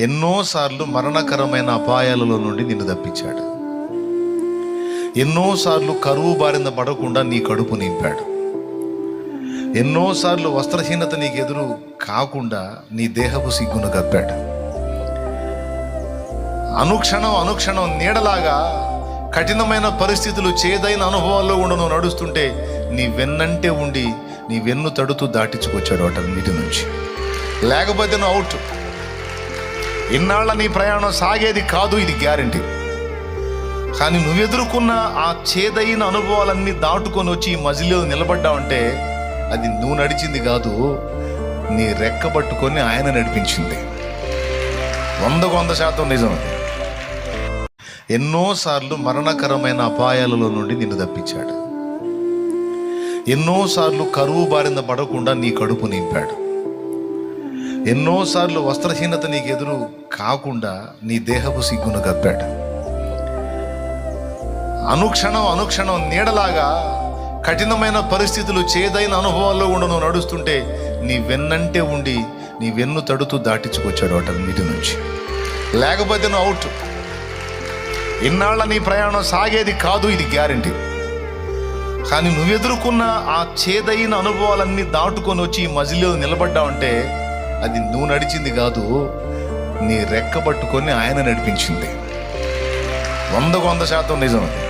ఎన్నోసార్లు మరణకరమైన అపాయాలలో నుండి నిన్ను తప్పించాడు. ఎన్నోసార్లు కరువు బారిన పడకుండా నీ కడుపు నింపాడు. ఎన్నోసార్లు వస్త్రహీనత నీకు ఎదురు కాకుండా నీ దేహపు సిగ్గును కప్పాడు. అనుక్షణం అనుక్షణం నీడలాగా కఠినమైన పరిస్థితులు చేదైన అనుభవాల్లో కూడా నువ్వు నడుస్తుంటే నీ వెన్నంటే ఉండి నీ వెన్ను తడుతూ దాటించుకొచ్చాడు వాటన్నిటి నుంచి. లేకపోతే నువ్వు అవుట్. ఇన్నాళ్ళ నీ ప్రయాణం సాగేది కాదు ఇది గ్యారంటీ. కానీ నువ్వు ఎదుర్కొన్న ఆ చేదైన అనుభవాలన్నీ దాటుకొని వచ్చి ఈ మజిలో నిలబడ్డావంటే అది నువ్వు నడిచింది కాదు నీ రెక్క పట్టుకొని ఆయన నడిపించింది. వందకు వంద శాతం నిజం ఎన్నోసార్లు మరణకరమైన అపాయాలలో నుండి నిన్ను తప్పించాడు. ఎన్నోసార్లు కరువు బారిన పడకుండా నీ కడుపు నింపాడు. ఎన్నోసార్లు వస్త్రహీనత నీకు ఎదురు కాకుండా నీ దేహపు సిగ్గును కప్పాడు. అనుక్షణం అనుక్షణం నీడలాగా కఠినమైన పరిస్థితులు చేదైన అనుభవాల్లో కూడా నువ్వు నడుస్తుంటే నీ వెన్నంటే ఉండి నీ వెన్ను తడుతూ దాటించుకొచ్చాడు వాటన్నిటి నుంచి. లేకపోతే నువ్వు అవుట్. ఇన్నాళ్ళ నీ ప్రయాణం సాగేది కాదు ఇది గ్యారంటీ. కానీ నువ్వు ఎదుర్కొన్న ఆ చేదైన అనుభవాలన్నీ దాటుకొని వచ్చి ఈ మజిలీలో నిలబడ్డావంటే అది నువ్వు నడిచింది కాదు నీ రెక్క పట్టుకొని ఆయన నడిపించింది. వందకు వంద శాతం నిజం అది.